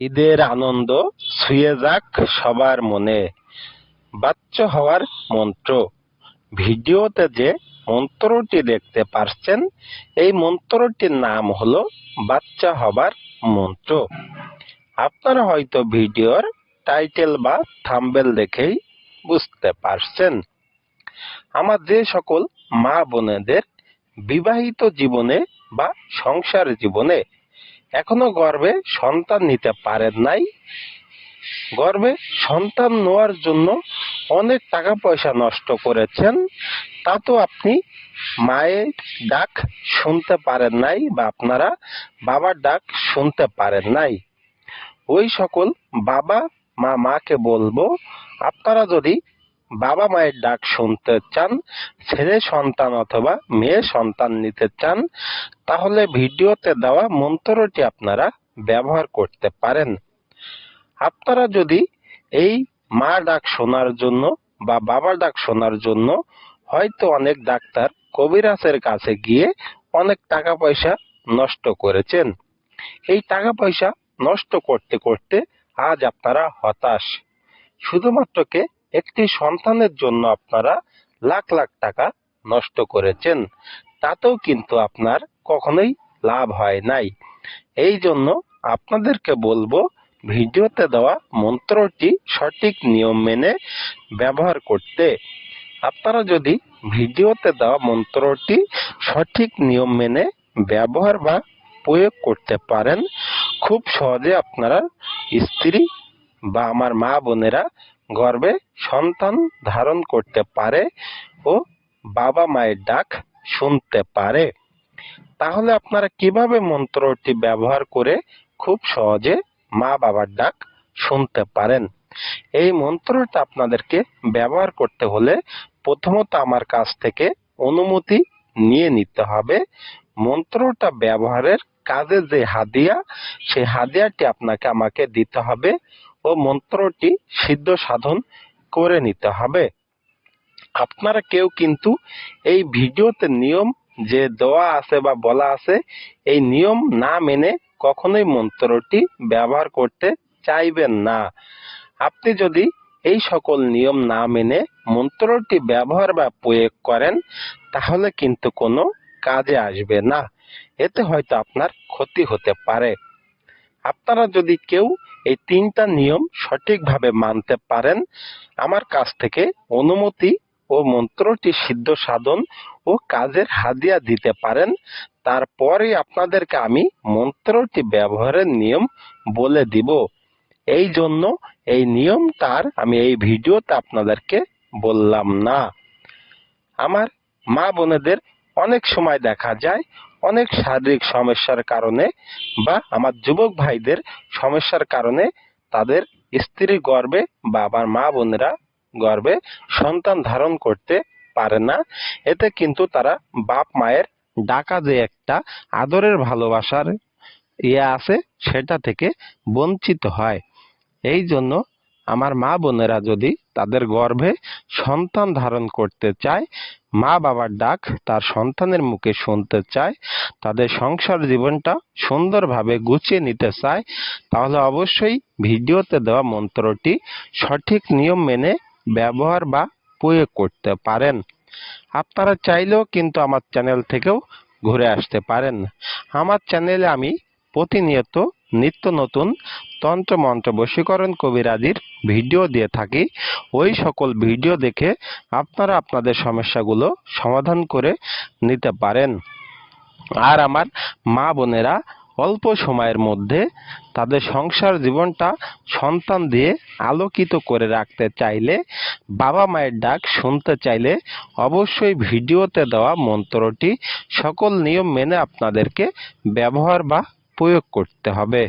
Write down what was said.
ঈদের আনন্দ ছুঁয়ে যাক সবার মনে। বাচ্চা হওয়ার মন্ত্র। ভিডিওতে যে মন্ত্রটি দেখতে পারছেন, এই মন্ত্রটির নাম হলো বাচ্চা হবার মন্ত্র। আপনারা হয়তো ভিডিওর টাইটেল বা থাম্বেল দেখেই বুঝতে পারছেন। আমার যে সকল মা বোনেদের বিবাহিত জীবনে বা সংসার জীবনে এখনও গর্বে সন্তান নিতে পারেন নাই। গর্বে সন্তান নেওয়ার জন্য অনেক টাকা পয়সা নষ্ট করেছেন। তা তো আপনি মায়ের ডাক শুনতে পারেন নাই বা আপনারা বাবার ডাক শুনতে পারেন নাই। ওই সকল বাবা মা মাকে বলব, আপনারা যদি বাবা মায়ের ডাক শুনতে চান, ছেলে সন্তান অথবা মেয়ে সন্তান নিতে চান, তাহলে ভিডিওতে দেওয়া মন্ত্রটি আপনারা ব্যবহার করতে পারেন। আপনারা যদি এই মা ডাক শোনার জন্য বা বাবা ডাক শোনার জন্য হয়তো অনেক ডাক্তার কবিরাজের কাছে গিয়ে অনেক টাকা পয়সা নষ্ট করেছেন। এই টাকা পয়সা নষ্ট করতে করতে আজ আপনারা হতাশ। শুধুমাত্র কে? একটি সন্তানের জন্য আপনারা লাখ লাখ টাকা নষ্ট করেছেন। তাতেও কিন্তু আপনার কখনোই লাভ হয় নাই। এই জন্য আপনাদেরকে বলব, ভিডিওতে দেওয়া মন্ত্রটি সঠিক নিয়ম মেনে ব্যবহার করতে। আপনারা যদি ভিডিওতে দেওয়া মন্ত্রটি সঠিক নিয়ম মেনে ব্যবহার বা প্রয়োগ করতে পারেন, খুব সহজে আপনারা স্ত্রী বা আমার মা বোনেরা গর্ভে সন্তান ধারণ করতে পারে ও বাবা মায়ের ডাক শুনতে পারে। তাহলে আপনারা কীভাবে মন্ত্রটি ব্যবহার করে খুব সহজে মা বাবার ডাক শুনতে পারেন? এই মন্ত্রটা আপনাদেরকে ব্যবহার করতে হলে প্রথমত আমার কাছ থেকে অনুমতি নিয়ে নিতে হবে। মন্ত্রটা ব্যবহারের কাজে যে হাদিয়া সেই হাদিয়াটি আপনাকে আমাকে দিতে হবে। ও মন্ত্রটি সিদ্ধ সাধন করে নিতে হবে। আপনারা কেউ কিন্তু এই ভিডিওতে নিয়ম যে দেওয়া আছে বা বলা আছে, এই নিয়ম না মেনে কখনোই মন্ত্রটি ব্যবহার করতে চাইবেন না। আপনি যদি এই সকল নিয়ম না মেনে মন্ত্রটি ব্যবহার বা প্রয়োগ করেন, তাহলে কিন্তু কোনো কাজে আসবে না। এতে হয়তো আপনার ক্ষতি হতে পারে। আপনারা যদি কেউ এই তিনটা নিয়ম সঠিকভাবে মানতে পারেন। আমার কাছ থেকে অনুমতি ও মন্ত্রটি সিদ্ধ সাধন ও কাজের হাদিয়া দিতে পারেন। তারপরে আপনাদেরকে আমি মন্ত্রটি ব্যবহারের নিয়ম বলে দিব। এই জন্য এই নিয়ম তার আমি এই ভিডিওতে আপনাদেরকে বললাম না। আমার মা বোনেদের অনেক সময় দেখা যায় অনেক শারীরিক সমস্যার কারণে বা আমার যুবক ভাইদের সমস্যার কারণে তাদের স্ত্রী গর্বে বা আমার মা বোনেরা গর্বে সন্তান ধারণ করতে পারে না। এতে কিন্তু তারা বাপ মায়ের ডাকা যে একটা আদরের ভালোবাসার ইয়ে আছে, সেটা থেকে বঞ্চিত হয়। এই জন্য আমার মা বোনেরা যদি তাদের গর্ভে সন্তান ধারণ করতে চায়, মা বাবার ডাক তার সন্তানের মুখে শুনতে চায়, তাদের সংসার জীবনটা সুন্দরভাবে গুছিয়ে নিতে চায়, তাহলে অবশ্যই ভিডিওতে দেওয়া মন্ত্রটি সঠিক নিয়ম মেনে ব্যবহার বা প্রয়োগ করতে পারেন। আপনারা চাইলেও কিন্তু আমার চ্যানেল থেকেও ঘুরে আসতে পারেন। আমার চ্যানেলে আমি প্রতিনিয়ত নিত্য নতুন তন্ত্র মন্ত্র বশীকরণ কবিরাজির ভিডিও দিয়ে থাকি। ওই সকল ভিডিও দেখে আপনারা আপনাদের সমস্যাগুলো সমাধান করে নিতে পারেন। আর আমার মা বোনেরা অল্প সময়ের মধ্যে তাদের সংসার জীবনটা সন্তান দিয়ে আলোকিত করে রাখতে চাইলে, বাবা মায়ের ডাক শুনতে চাইলে অবশ্যই ভিডিওতে দেওয়া মন্ত্রটি সকল নিয়ম মেনে আপনাদেরকে ব্যবহার বা প্রয়োগ করতে হবে।